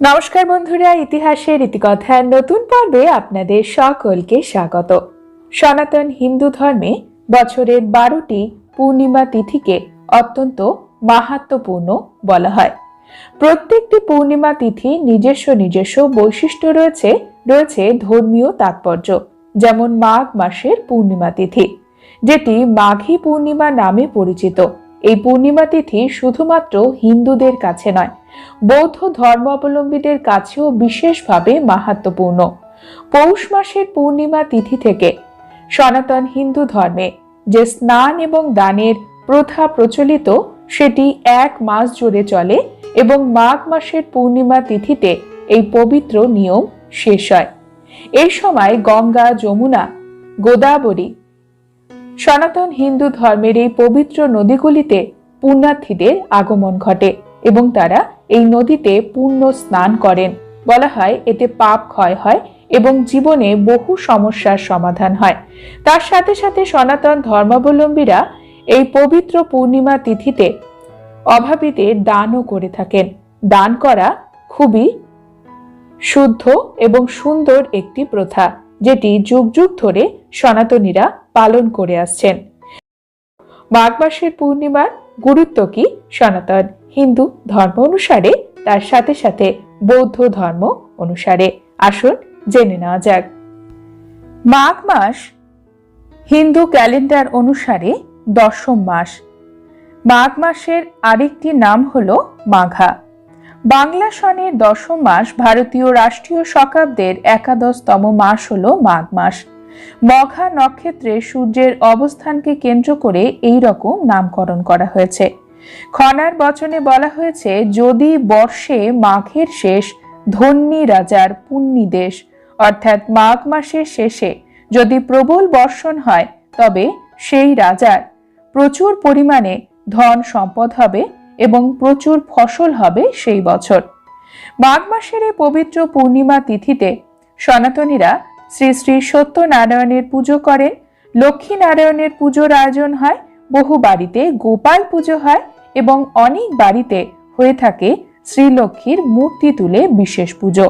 নমস্কার বন্ধুরা ইতিহাসের ইতিকথার নতুন পর্বে আপনাদের সকলকে স্বাগত। সনাতন হিন্দু ধর্মে বছরের বারোটি পূর্ণিমা তিথিকে অত্যন্ত মাহাত্মপূর্ণ বলা হয়। প্রত্যেকটি পূর্ণিমা তিথি নিজস্ব নিজস্ব বৈশিষ্ট্য রয়েছে রয়েছে ধর্মীয় তাৎপর্য, যেমন মাঘ মাসের পূর্ণিমা তিথি, যেটি মাঘী পূর্ণিমা নামে পরিচিত। এই পূর্ণিমা তিথি শুধুমাত্র হিন্দুদের কাছে নয় বৌদ্ধ ধর্মাবলম্বীদের কাছেও বিশেষভাবে মাহাত্মপূর্ণ। পৌষ মাসের পূর্ণিমা তিথি থেকে সনাতন হিন্দু ধর্মে যে স্নান এবং দানের প্রথা প্রচলিত, সেটি এক মাস জুড়ে চলে এবং মাঘ মাসের পূর্ণিমা তিথিতে এই পবিত্র নিয়ম শেষ হয়। এই সময় গঙ্গা, যমুনা, গোদাবরী সনাতন হিন্দু ধর্মের এই পবিত্র নদীগুলিতে পুণ্যার্থীদের আগমন ঘটে। এবং তারা এই নদীতে পূর্ণ স্নান করেন। বলা হয়, এতে পাপ ক্ষয় হয় এবং জীবনে বহু সমস্যার সমাধান হয়। তার সাথে সাথে সনাতন ধর্মাবলম্বীরা এই পবিত্র পূর্ণিমা তিথিতে অভাবীদের দানও করে থাকেন। দান করা খুবই শুদ্ধ এবং সুন্দর একটি প্রথা, যেটি যুগ যুগ ধরে সনাতনীরা পালন করে আসছেন। মাঘ মাসের পূর্ণিমার গুরুত্ব কি সনাতন? হিন্দু ধর্ম অনুসারে তার সাথে সাথে বৌদ্ধ ধর্ম অনুসারে। আসুন জেনে নেওয়া যাক। মাঘ মাস হিন্দু ক্যালেন্ডার অনুসারে দশম মাস। মাঘ মাসের আরেকটি নাম হল মাঘা। বাংলা সনের দশম মাস ভারতীয় রাষ্ট্রীয় শকাব্দের একাদশতম মাস হল মাঘ মাস। মঘা নক্ষত্রে সূর্যের অবস্থানকে কেন্দ্র করে এই রকম নামকরণ করা হয়েছে। খনার বচনে বলা হয়েছে, যদি বর্ষে মাঘের শেষ, ধন্যী রাজার পুণ্যি দেশ। অর্থাৎ মাঘ মাসের শেষে যদি প্রবল বর্ষণ হয়, তবে সেই রাজার প্রচুর পরিমাণে ধন সম্পদ হবে এবং প্রচুর ফসল হবে সেই বছর। মাঘ মাসের এই পবিত্র পূর্ণিমা তিথিতে সনাতনীরা শ্রী শ্রী সত্যনারায়ণের পুজো করেন। লক্ষ্মী নারায়ণের পুজোর আয়োজন হয়। বহু বাড়িতে গোপাল পুজো হয় এবং অনেক বাড়িতে হয়ে থাকে শ্রীলক্ষ্মীর মূর্তি তুলে বিশেষ পুজো।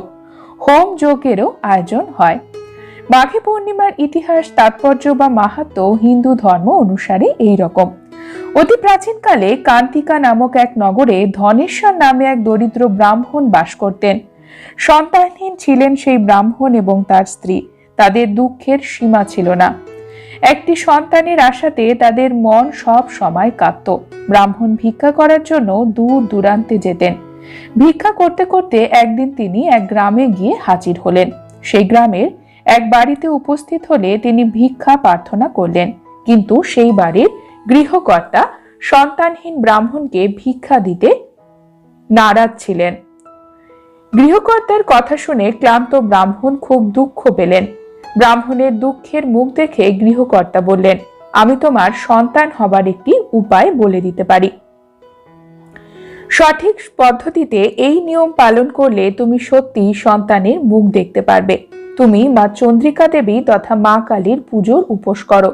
হোম যজ্ঞেরও আয়োজন হয়। মাঘী পূর্ণিমার ইতিহাস, তাৎপর্য বা মাহাত্ম হিন্দু ধর্ম অনুসারে এই রকম অতি প্রাচীনকালে কান্তিকা নামক এক নগরে ধনেশ্বর নামে এক দরিদ্র ব্রাহ্মণ বাস করতেন। সন্তানহীন ছিলেন সেই ব্রাহ্মণ এবং তার স্ত্রী। তাদের দুঃখের সীমা ছিল না। একটি সন্তানের আশাতে তাদের মন সব সময় কাঁদত ব্রাহ্মণ ভিক্ষা করার জন্য দূর দূরান্তে যেতেন। ভিক্ষা করতে করতে একদিন তিনি এক গ্রামে গিয়ে হাজির হলেন। সেই গ্রামের এক বাড়িতে উপস্থিত হলে তিনি ভিক্ষা প্রার্থনা করলেন। কিন্তু সেই বাড়ির গৃহকর্তা সন্তানহীন ব্রাহ্মণকে ভিক্ষা দিতে নারাজ ছিলেন। গৃহকর্তার কথা শুনে ক্লান্ত ব্রাহ্মণ খুব দুঃখ পেলেন। ব্রাহ্মণের দুঃখের মুখ দেখে গৃহকর্তা বললেন, আমি তোমার সন্তান হবার একটি উপায় বলে দিতে পারি। সঠিক পদ্ধতিতে এই নিয়ম পালন করলে তুমি সত্যি সন্তানের মুখ দেখতে পারবে। তুমি মা চন্দ্রিকা দেবী তথা মা কালীর পুজোর উপোস করো।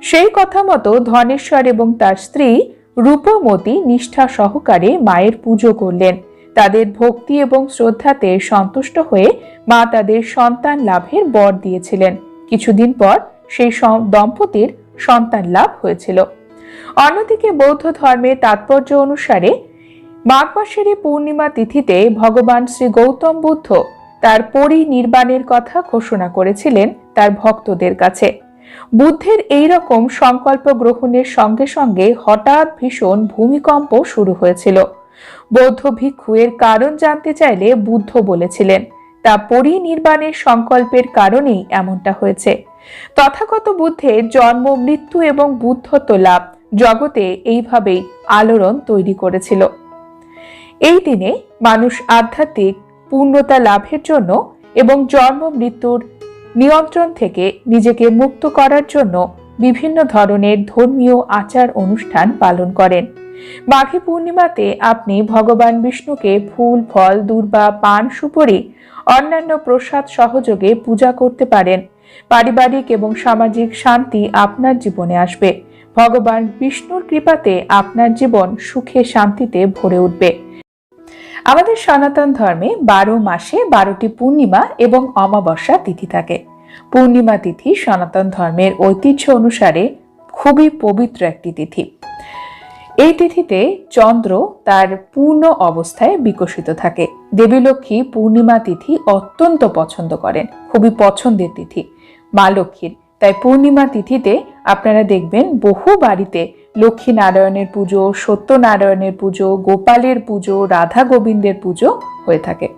সেই কথা মতো ধনেশ্বর এবং তার স্ত্রী রূপমতী নিষ্ঠা সহকারে মায়ের পুজো করলেন। তাদের ভক্তি এবং শ্রদ্ধাতে সন্তুষ্ট হয়ে মা তাদের সন্তান লাভের বর দিয়েছিলেন। কিছুদিন পর সেই দম্পতির সন্তান লাভ হয়েছিল। অন্যদিকে বৌদ্ধ ধর্মের তাৎপর্য অনুসারে মাঘ মাসের পূর্ণিমা তিথিতে ভগবান শ্রী গৌতম বুদ্ধ তার পরিনির্বাণের কথা ঘোষণা করেছিলেন তার ভক্তদের কাছে। বুদ্ধের এই রকম সংকল্প গ্রহণের সঙ্গে সঙ্গে হঠাৎ ভীষণ ভূমিকম্প শুরু হয়েছিল। বৌদ্ধ ভিক্ষু এর কারণ জানতে চাইলে বুদ্ধ বলেছিলেন, তা পরিনির্বাণের সংকল্পের কারণেই এমনটা হয়েছে। তথাগত বুদ্ধের জন্ম, মৃত্যু এবং বুদ্ধত্ব লাভ জগতে এইভাবেই আলোড়ন তৈরি করেছিল। এই দিনে মানুষ আধ্যাত্মিক পূর্ণতা লাভের জন্য এবং জন্ম, মৃত্যুর নিয়ন্ত্রণ থেকে নিজেকে মুক্ত করার জন্য বিভিন্ন ধরনের ধর্মীয় আচার অনুষ্ঠান পালন করেন। মাঘী পূর্ণিমাতে আপনি ভগবান বিষ্ণুকে ফুল, ফল, দূর্বা, পান, সুপরি, অন্যান্য প্রসাদ সহযোগে পূজা করতে পারেন। পারিবারিক এবং সামাজিক শান্তি আপনার জীবনে আসবে। ভগবান বিষ্ণুর কৃপাতে আপনার জীবন সুখে শান্তিতে ভরে উঠবে। আমাদের সনাতন ধর্মে বারো মাসে বারোটি পূর্ণিমা এবং অমাবস্যা তিথি থাকে। পূর্ণিমা তিথি সনাতন ধর্মের ঐতিহ্য অনুসারে খুবই পবিত্র একটি তিথি। এই তিথিতে চন্দ্র তার পূর্ণ অবস্থায় বিকশিত থাকে। দেবী লক্ষ্মী পূর্ণিমা তিথি অত্যন্ত পছন্দ করেন। খুবই পছন্দের তিথি। মা লক্ষ্মীর। তাই পূর্ণিমা তিথিতে আপনারা দেখবেন বহু বাড়িতে লক্ষ্মী নারায়ণের পুজো, সত্যনারায়ণের পুজো, গোপালের পুজো, রাধা গোবিন্দের পুজো হয়ে থাকে।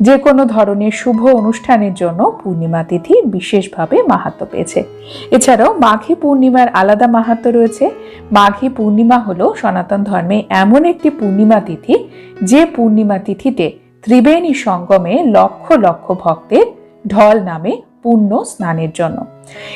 যে কোনো ধরনের শুভ অনুষ্ঠানের জন্য পূর্ণিমা তিথি বিশেষভাবে মাহাত্ম পেয়েছে। এছাড়াও মাঘী পূর্ণিমার আলাদা মাহাত্ম রয়েছে। মাঘী পূর্ণিমা হলো সনাতন ধর্মে এমন একটি পূর্ণিমা তিথি, যে পূর্ণিমা তিথিতে ত্রিবেণী সঙ্গমে লক্ষ লক্ষ ভক্তের ঢল নামে পুণ্য স্নানের জন্য।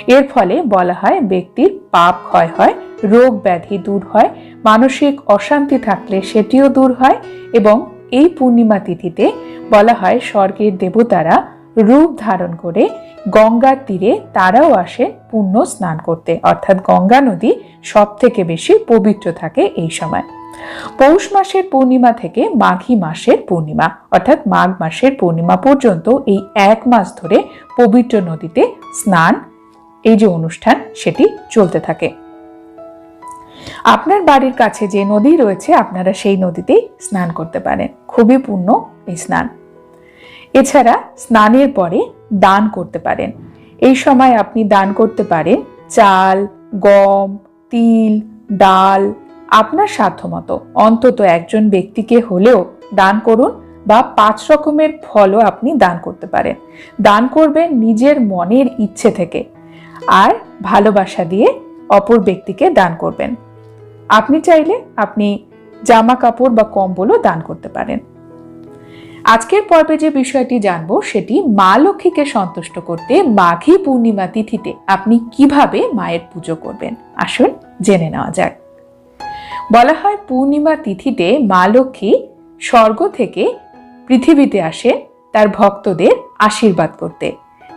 এর ফলে বলা হয় ব্যক্তির পাপ ক্ষয় হয়, রোগ ব্যাধি দূর হয়, মানসিক অশান্তি থাকলে সেটিও দূর হয় এবং এই পূর্ণিমা তিথিতে বলা হয় স্বর্গের দেবতারা রূপ ধারণ করে গঙ্গার তীরে তারাও আসেন পুণ্য স্নান করতে। অর্থাৎ গঙ্গা নদী সব থেকে বেশি পবিত্র থাকে এই সময়। পৌষ মাসের পূর্ণিমা থেকে মাঘী মাসের পূর্ণিমা, অর্থাৎ মাঘ মাসের পূর্ণিমা পর্যন্ত এই এক মাস ধরে পবিত্র নদীতে স্নান, এই যে অনুষ্ঠান, সেটি চলতে থাকে। আপনার বাড়ির কাছে যে নদী রয়েছে, আপনারা সেই নদীতেই স্নান করতে পারেন। খুবই পূর্ণ এই স্নান। এছাড়া স্নানের পরে দান করতে পারেন। এই সময় আপনি দান করতে পারেন চাল, গম, তিল, ডাল, আপনার সাধ্যমতো। অন্তত একজন ব্যক্তিকে হলেও দান করুন বা পাঁচ রকমের ফলও আপনি দান করতে পারেন। দান করবেন নিজের মনের ইচ্ছে থেকে আর ভালোবাসা দিয়ে অপর ব্যক্তিকে দান করবেন। আপনি চাইলে আপনি জামা কাপড় বা কম্বলও দান করতে পারেন। আজকের পর্বে যে বিষয়টি জানব সেটি মা লক্ষ্মীকে সন্তুষ্ট করতে মাঘী পূর্ণিমা তিথিতে আপনি কীভাবে মায়ের পুজো করবেন? আসুন জেনে নেওয়া যাক। বলা হয় পূর্ণিমা তিথিতে মা লক্ষ্মী স্বর্গ থেকে পৃথিবীতে আসে তার ভক্তদের আশীর্বাদ করতে।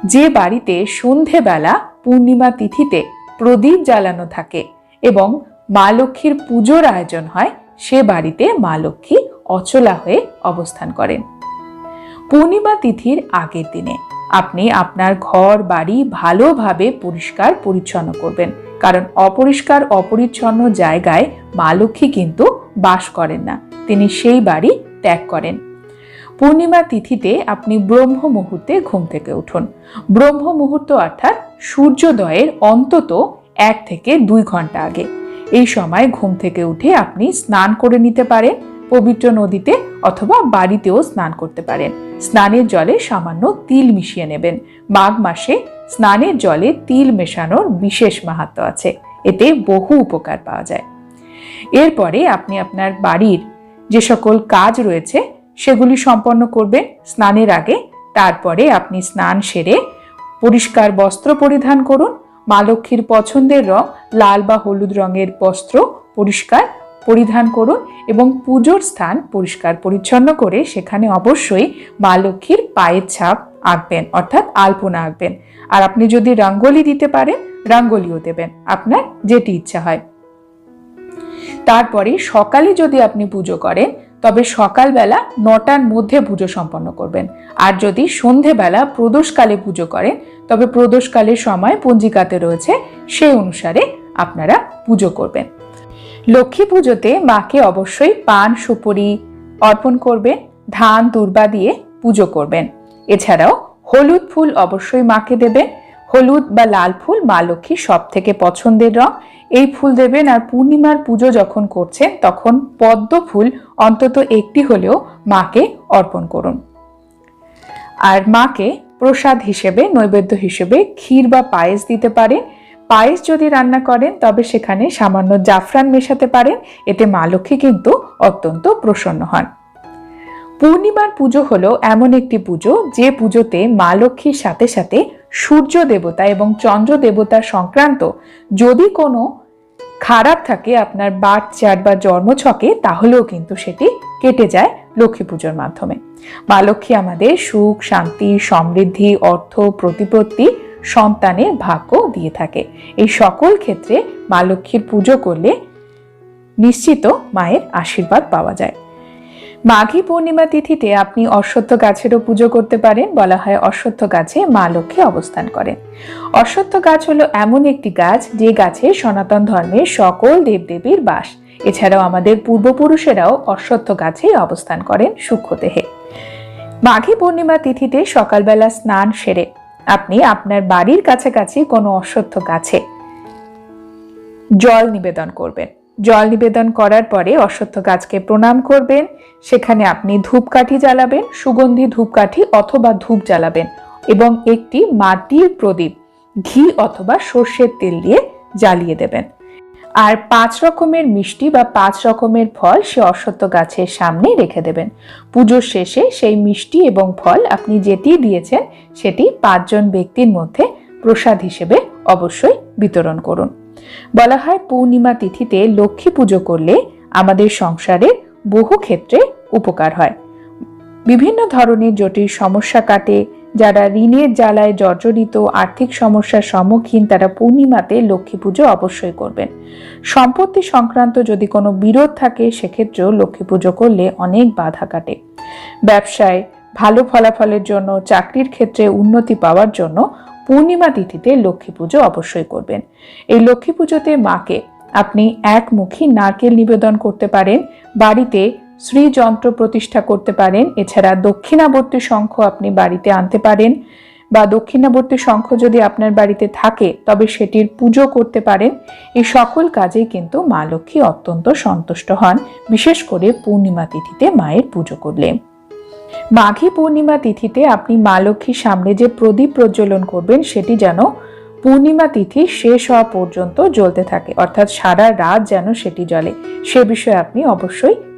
যে বাড়িতে সন্ধেবেলা পূর্ণিমা তিথিতে প্রদীপ জ্বালানো থাকে এবং মা লক্ষ্মীর পুজোর আয়োজন হয়, সে বাড়িতে মা লক্ষ্মী অচলা হয়ে অবস্থান করেন। পূর্ণিমা তিথির আগের দিনে। আপনি আপনার ঘর, বাড়ি ভালোভাবে পরিষ্কার পরিচ্ছন্ন করবেন। কারণ অপরিষ্কার, অপরিচ্ছন্ন জায়গায় মা লক্ষ্মী কিন্তু বাস করেন না। তিনি সেই বাড়ি ত্যাগ করেন। পূর্ণিমা তিথিতে আপনি ব্রহ্ম মুহূর্তে ঘুম থেকে উঠুন। ব্রহ্ম মুহূর্ত অর্থাৎ সূর্যোদয়ের অন্তত এক থেকে দুই ঘণ্টা আগে। এই সময় ঘুম থেকে উঠে আপনি স্নান করে নিতে পারেন। পবিত্র নদীতে অথবা বাড়িতেও স্নান করতে পারেন। স্নানের জলে সামান্য তিল মিশিয়ে নেবেন। মাঘ মাসে স্নানের জলে তিল মেশানোর বিশেষ মাহাত্ম আছে। এতে বহু উপকার পাওয়া যায়। এরপরে আপনি আপনার বাড়ির যে সকল কাজ রয়েছে, সেগুলি সম্পন্ন করবেন। স্নানের আগে তারপরে আপনি স্নান সেরে পরিষ্কার বস্ত্র পরিধান করুন। মা লক্ষ্মীর পছন্দের রং লাল বা হলুদ রঙের বস্ত্র পরিষ্কার পরিধান করুন এবং পুজোর স্থান পরিষ্কার পরিচ্ছন্ন করে সেখানে অবশ্যই মা লক্ষ্মীর পায়ের ছাপ আঁকবেন, অর্থাৎ আলপনা আঁকবেন। আর আপনি যদি রঙ্গোলি দিতে পারেন, রঙ্গোলিও দেবেন, আপনার যেটি ইচ্ছা হয়। তারপরে সকালে যদি আপনি পুজো করেন, তবে সকালবেলা নটার মধ্যে পুজো সম্পন্ন করবেন। আর যদি সন্ধেবেলা প্রদোষকালে পুজো করেন, তবে প্রদোষকালের সময় পঞ্জিকাতে রয়েছে সেই অনুসারে আপনারা পুজো করবেন। লক্ষ্মী পুজোতে মাকে অবশ্যই পান, সুপুরি অর্পণ করবেন, ধান, দুর্বা দিয়ে পুজো করবেন। এছাড়াও হলুদ ফুল অবশ্যই মাকে দেবেন। হলুদ বা লাল ফুল মা লক্ষ্মী সব থেকে পছন্দের রং। এই ফুল দেবেন আর পূর্ণিমার পুজো যখন করছেন তখন পদ্ম ফুল অন্তত একটি হলেও মাকে অর্পণ করুন। আর মাকে প্রসাদ হিসেবে, নৈবেদ্য হিসেবে ক্ষীর বা পায়েস দিতে পারেন। পায়েস যদি রান্না করেন, তবে সেখানে সামান্য জাফরান মেশাতে পারেন। এতে মা লক্ষ্মী কিন্তু অত্যন্ত প্রসন্ন হন। পূর্ণিমার পুজো হলো এমন একটি পুজো, যে পুজোতে মা লক্ষ্মীর সাথে সাথে সূর্য দেবতা এবং চন্দ্র দেবতা সংক্রান্ত যদি কোনো খারাপ থাকে আপনার বাট চার বা জন্মছকে, তাহলেও কিন্তু সেটি কেটে যায় লক্ষ্মী পুজোর মাধ্যমে। মা লক্ষ্মী আমাদের সুখ, শান্তি, সমৃদ্ধি, অর্থ, প্রতিপত্তি সন্তানের ভাগ্য দিয়ে থাকে। এই সকল ক্ষেত্রে মা লক্ষ্মীর পুজো করলে নিশ্চিত মায়ের আশীর্বাদ পাওয়া যায়। মাঘী পূর্ণিমা তিথিতে আপনি অশ্বত্থ গাছেরও পুজো করতে পারেন, বলা হয় অশ্বত্থ গাছে মা লক্ষ্মী অবস্থান করেন। অশ্বত্থ গাছ হলো এমন একটি গাছ যে গাছে সনাতন ধর্মের সকল দেবদেবীর বাস। এছাড়াও আমাদের পূর্বপুরুষেরাও অশ্বত্থ গাছেই অবস্থান করেন সূক্ষ্মদেহে। মাঘী পূর্ণিমা তিথিতে সকালবেলা স্নান সেরে আপনি আপনার বাড়ির কাছাকাছি কোনো অশ্বত্থ গাছে জল নিবেদন করবেন। জল নিবেদন করার পরে অশ্বত্থ গাছকে প্রণাম করবেন। সেখানে আপনি ধূপকাঠি জ্বালাবেন, সুগন্ধি ধূপকাঠি অথবা ধূপ জ্বালাবেন এবং একটি মাটির প্রদীপ, ঘি অথবা সর্ষের তেল দিয়ে জ্বালিয়ে দেবেন। আর পাঁচ রকমের মিষ্টি বা পাঁচ রকমের ফল সে অশ্বত্থ গাছের সামনে রেখে দেবেন। পুজোর শেষে সেই মিষ্টি এবং ফল আপনি যেটি দিয়েছেন, সেটি পাঁচজন ব্যক্তির মধ্যে প্রসাদ হিসেবে অবশ্যই বিতরণ করুন। বলা হয় পূর্ণিমা তিথিতে লক্ষ্মী পুজো করলে আমাদের সংসারের বহু ক্ষেত্রে উপকার হয়। বিভিন্ন ধরনের জটিল সমস্যা কাটে যারা ঋণের জ্বালায় জর্জরিত আর্থিক সমস্যার সম্মুখীন, তারা পূর্ণিমাতে লক্ষ্মী পুজো অবশ্যই করবেন। সম্পত্তি সংক্রান্ত যদি কোনো বিরোধ থাকে, সেক্ষেত্রেও লক্ষ্মী পুজো করলে অনেক বাধা কাটে। ব্যবসায় ভালো ফলাফলের জন্য, চাকরির ক্ষেত্রে উন্নতি পাওয়ার জন্য পূর্ণিমা তিথিতে লক্ষ্মী পুজো অবশ্যই করবেন। এই লক্ষ্মী পুজোতে মাকে আপনি একমুখী নারকেল নিবেদন করতে পারেন। বাড়িতে শ্রী যন্ত্র প্রতিষ্ঠা করতে পারেন। এছাড়া দক্ষিণাবর্তী শঙ্খ আপনি বাড়িতে আনতে পারেন বা দক্ষিণাবর্তী শঙ্খ যদি আপনার বাড়িতে থাকে, তবে সেটির পুজো করতে পারেন। এই সকল কাজেই কিন্তু মা লক্ষ্মী অত্যন্ত সন্তুষ্ট হন, বিশেষ করে পূর্ণিমা তিথিতে মায়ের পুজো করলে। মাঘী পূর্ণিমা তিথিতে আপনি মা লক্ষ্মীর সামনে যে প্রদীপ প্রজ্বলন করবেন, সেটি যেন পূর্ণিমা তিথি শেষ হওয়া পর্যন্ত জ্বলতে থাকে। অর্থাৎ সারা রাত যেন সেটি জ্বলে। সে বিষয়ে আপনি অবশ্যই